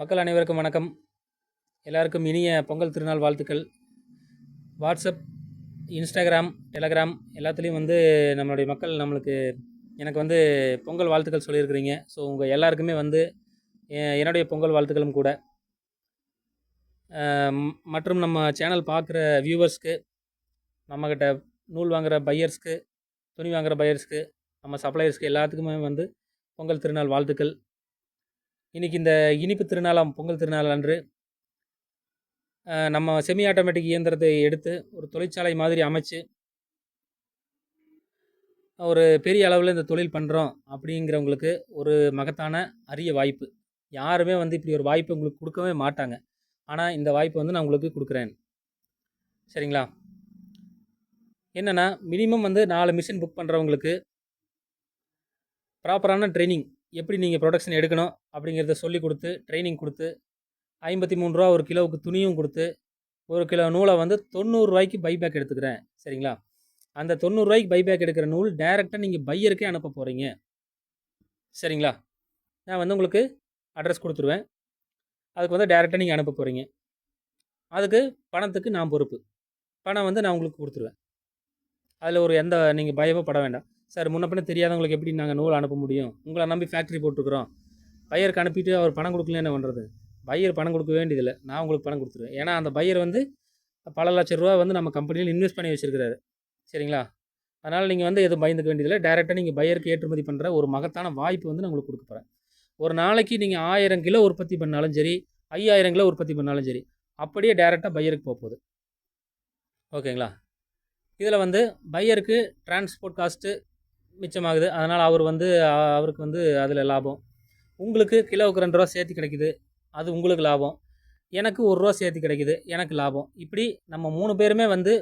மக்கள் அனைவருக்கும் வணக்கம். எல்லாருக்கும் இனிய பொங்கல் திருநாள் வாழ்த்துக்கள். வாட்ஸ்அப் இன்ஸ்டாகிராம் டெலகிராம் எல்லாத்துலேயும் வந்து நம்மளுடைய மக்கள் நம்மளுக்கு எனக்கு வந்து பொங்கல் வாழ்த்துக்கள் சொல்லியிருக்கிறீங்க. ஸோ உங்கள் எல்லாருக்குமே வந்து என்னுடைய பொங்கல் வாழ்த்துக்களும் கூட. மற்றும் நம்ம சேனல் பார்க்குற வியூவர்ஸ்க்கு நம்மக்கிட்ட நூல் வாங்குகிற பையர்ஸ்க்கு துணி வாங்குகிற பையர்ஸ்க்கு நம்ம சப்ளையர்ஸ்க்கு எல்லாத்துக்குமே வந்து பொங்கல் திருநாள் வாழ்த்துக்கள். இன்றைக்கி இந்த இனிப்பு திருநாளாம் பொங்கல் திருநாள் அன்று நம்ம செமி ஆட்டோமேட்டிக் இயந்திரத்தை எடுத்து ஒரு தொழிற்சாலை மாதிரி அமைச்சு ஒரு பெரிய அளவில் இந்த தொழில் பண்ணுறோம் அப்படிங்கிறவங்களுக்கு ஒரு மகத்தான அரிய வாய்ப்பு. யாருமே வந்து இப்படி ஒரு வாய்ப்பு உங்களுக்கு கொடுக்கவே மாட்டாங்க. ஆனால் இந்த வாய்ப்பு வந்து நான் உங்களுக்கு கொடுக்குறேன். சரிங்களா? என்னென்னா மினிமம் வந்து நாலு மிஷின் புக் பண்ணுறவங்களுக்கு ப்ராப்பரான ட்ரைனிங் எப்படி நீங்கள் ப்ரொடக்ஷன் எடுக்கணும் அப்படிங்கிறத சொல்லி கொடுத்து ட்ரைனிங் கொடுத்து ஐம்பத்தி மூணு ரூபா ஒரு கிலோவுக்கு துணியும் கொடுத்து ஒரு கிலோ நூலை வந்து தொண்ணூறுரூவாய்க்கு பைபேக் எடுத்துக்கிறேன் சரிங்களா? அந்த தொண்ணூறுரூவாய்க்கு பைபேக் எடுக்கிற நூல் டைரெக்டாக நீங்கள் பையருக்கே அனுப்ப போகிறீங்க சரிங்களா? நான் வந்து உங்களுக்கு அட்ரஸ் கொடுத்துருவேன். அதுக்கு வந்து டைரெக்டாக நீங்கள் அனுப்ப போகிறீங்க அதுக்கு பணத்துக்கு நான் பொறுப்பு. பணம் வந்து நான் உங்களுக்கு கொடுத்துருவேன். அதில் ஒரு எந்த நீங்கள் பயமும் பட வேண்டாம். சார் முன்ன பின்ன தெரியாதவங்களுக்கு எப்படி நாங்கள் நூல் அனுப்ப முடியும்? உங்களை நம்பி ஃபேக்ட்ரி போட்டிருக்கிறோம். பையருக்கு அனுப்பிட்டு அவர் பணம் கொடுக்கல என்ன பண்ணுறது பையர் பணம் கொடுக்க வேண்டியதில்லை. நான் உங்களுக்கு பணம் கொடுத்துருவேன். ஏன்னா அந்த பையர் வந்து பல லட்ச ரூபா வந்து நம்ம கம்பெனியில் இன்வெஸ்ட் பண்ணி வச்சுருக்கிறாரு. சரிங்களா? அதனால் நீங்கள் வந்து எதுவும் பயந்துக்க வேண்டியதில்லை. டேரெக்டாக நீங்கள் பையருக்கு ஏற்றுமதி பண்ணுற ஒரு மகத்தான வாய்ப்பு வந்து நான் உங்களுக்கு கொடுக்க போகிறேன் ஒரு நாளைக்கு நீங்கள் ஆயிரம் கிலோ உற்பத்தி பண்ணாலும் சரி ஐயாயிரம் கிலோ உற்பத்தி பண்ணாலும் சரி அப்படியே டேரெக்டாக பையருக்கு போக போகுது. ஓகேங்களா? இதில் வந்து பையருக்கு டிரான்ஸ்போர்ட் காஸ்ட்டு மிச்சமாகுது. அதனால் அவர் வந்து அவருக்கு வந்து அதில் லாபம். உங்களுக்கு கிலோவுக்கு ரெண்டு ரூபா சேர்த்து கிடைக்குது. அது உங்களுக்கு லாபம். எனக்கு ஒரு ரூபா சேர்த்து கிடைக்குது. எனக்கு லாபம். இப்படி நம்ம மூணு பேருமே வந்து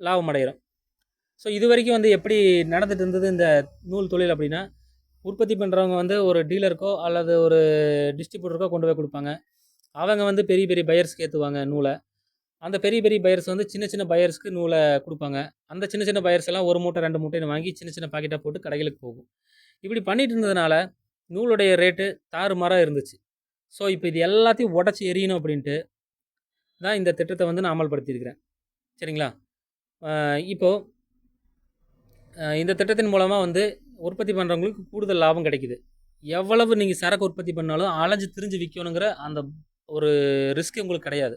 லாபம் அடைகிறோம். ஸோ இது வரைக்கும் வந்து எப்படி நடந்துகிட்டு இருந்தது இந்த நூல் தொழில் அப்படின்னா உற்பத்தி பண்ணுறவங்க வந்து ஒரு டீலருக்கோ அல்லது ஒரு டிஸ்ட்ரிபியூட்டருக்கோ கொண்டு போய் கொடுப்பாங்க. அவங்க வந்து பெரிய பெரிய பையர்ஸ்க்கு ஏற்றுவாங்க நூலை. அந்த பெரிய பெரிய பயர்ஸ் வந்து சின்ன சின்ன பயர்ஸ்க்கு நூலை கொடுப்பாங்க. அந்த சின்ன சின்ன பயர்ஸ் எல்லாம் ஒரு மூட்டை ரெண்டு மூட்டைன்னு வாங்கி சின்ன சின்ன பாக்கெட்டாக போட்டு கடைகளுக்கு போகும். இப்படி பண்ணிட்டு இருந்ததுனால நூலுடைய ரேட்டு தாறுமாறாக இருந்துச்சு. ஸோ இப்போ இது எல்லாத்தையும் உடச்சி எரியணும் அப்படின்ட்டு தான் இந்த திட்டத்தை வந்து நான் அமல்படுத்தியிருக்கிறேன். சரிங்களா? இப்போது இந்த திட்டத்தின் மூலமாக வந்து உற்பத்தி பண்ணுறவங்களுக்கு கூடுதல் லாபம் கிடைக்குது. எவ்வளவு நீங்கள் சரக்கு உற்பத்தி பண்ணாலும் அலைஞ்சு திரிஞ்சு விற்கணுங்கிற அந்த ஒரு ரிஸ்க் உங்களுக்கு கிடையாது.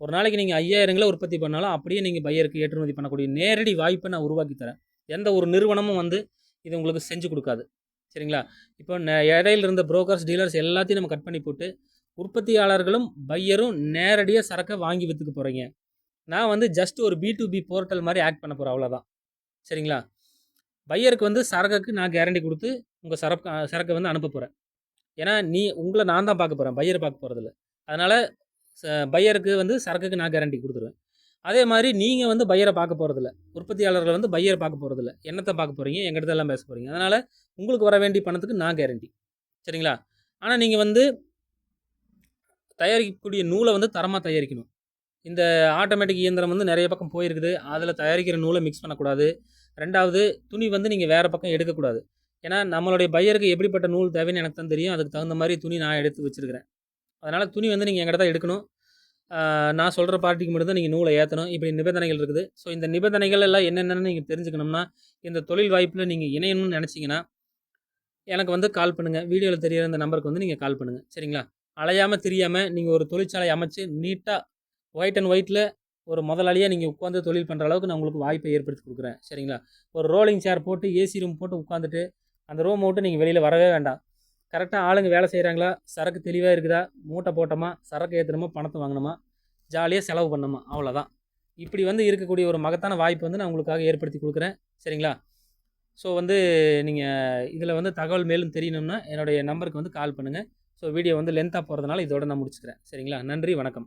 ஒரு நாளைக்கு நீங்கள் ஐயாயிரங்களை உற்பத்தி பண்ணாலும் அப்படியே நீங்கள் பையருக்கு ஏற்றுமதி பண்ணக்கூடிய நேரடி வாய்ப்பை நான் உருவாக்கி தரேன். எந்த ஒரு நிறுவனமும் வந்து இது உங்களுக்கு செஞ்சு கொடுக்காது. சரிங்களா? இப்போ நெ- இடையில இருந்த புரோக்கர்ஸ் டீலர்ஸ் எல்லாத்தையும் நம்ம கட் பண்ணி போட்டு உற்பத்தியாளர்களும் பையரும் நேரடியாக சரக்கை வாங்கி விற்றுக்க போகிறீங்க நான் வந்து ஜஸ்ட் ஒரு பி டு பி போர்ட்டல் மாதிரி ஆக்ட் பண்ண போகிறேன் அவ்வளோதான் சரிங்களா? பையருக்கு வந்து சரக்குக்கு நான் கேரண்டி கொடுத்து உங்கள் சரக்கு சரக்கை வந்து அனுப்ப போகிறேன் ஏன்னா நீ உங்களை நான் தான் பார்க்க போகிறேன் பையரை பார்க்க போகிறதில்ல அதனால் பையருக்கு வந்து சரக்குக்கு நான் கேரண்டி கொடுத்துருவேன். அதே மாதிரி நீங்கள் வந்து பையரை பார்க்க போகிறதில்ல உற்பத்தியாளர்களை வந்து பையரை பார்க்க போகிறதில்ல என்னத்தை பார்க்க போகிறீங்க எங்கிட்ட எல்லாம் பேச போகிறீங்க அதனால் உங்களுக்கு வர வேண்டிய பணத்துக்கு நான் கேரண்டி சரிங்களா? ஆனால் நீங்கள் வந்து தயாரிக்கக்கூடிய நூலை வந்து தரமாக தயாரிக்கணும். இந்த ஆட்டோமேட்டிக் இயந்திரம் வந்து நிறைய பக்கம் போயிருக்குது. அதில் தயாரிக்கிற நூலை மிக்ஸ் பண்ணக்கூடாது. ரெண்டாவது துணி வந்து நீங்கள் வேறு பக்கம் எடுக்கக்கூடாது. ஏன்னா நம்மளுடைய பையருக்கு எப்படிப்பட்ட நூல் தேவைன்னு எனக்கு தான் தெரியும். அதுக்கு தகுந்த மாதிரி துணி நான் எடுத்து வச்சுருக்கிறேன். அதனால் துணி வந்து நீங்கள் எங்கிட்ட தான் எடுக்கணும் நான் சொல்கிற பார்ட்டிக்கு மட்டும் தான் நீங்கள் நூலை ஏற்றணும் இப்படி நிபந்தனைகள் இருக்குது. ஸோ இந்த நிபந்தனைகள் எல்லாம் என்னென்னு நீங்கள் தெரிஞ்சுக்கணும்னா இந்த தொழில் வாய்ப்பில் நீங்கள் இணையணும்னு நினச்சிங்கன்னா எனக்கு வந்து கால் பண்ணுங்கள் வீடியோவில் தெரியிற இந்த நம்பருக்கு வந்து நீங்கள் கால் பண்ணுங்கள் சரிங்களா? அலையாமல் தெரியாமல் நீங்கள் ஒரு தொழிற்சாலை அமைச்சு நீட்டாக ஒயிட் அண்ட் ஒயிட்டில் ஒரு முதலாளியாக நீங்கள் உட்காந்து தொழில் பண்ணுற அளவுக்கு நான் உங்களுக்கு வாய்ப்பை ஏற்படுத்தி கொடுக்குறேன். சரிங்களா? ஒரு ரோலிங் சேர் போட்டு ஏசி ரூம் போட்டு உட்காந்துட்டு அந்த ரூம் விட்டு நீங்கள் வெளியில் வரவே வேண்டாம். கரெக்டாக ஆளுங்க வேலை செய்கிறாங்களா சரக்கு தெளிவாக இருக்குதா? மூட்டை போட்டோமா? சரக்கு ஏற்றணுமா பணத்தை வாங்கினோமா ஜாலியாக செலவு பண்ணோமா அவ்வளோதான் இப்படி வந்து இருக்கக்கூடிய ஒரு மகத்தான வாய்ப்பு வந்து நான் உங்களுக்காக ஏற்படுத்தி கொடுக்குறேன். சரிங்களா? ஸோ வந்து நீங்கள் இதில் வந்து தகவல் மேலும் தெரியணும்னா என்னுடைய நம்பருக்கு வந்து கால் பண்ணுங்கள் ஸோ வீடியோ வந்து லென்த்தாக போகிறதுனால இதோட நான் முடிச்சுக்கிறேன். சரிங்களா? நன்றி வணக்கம்.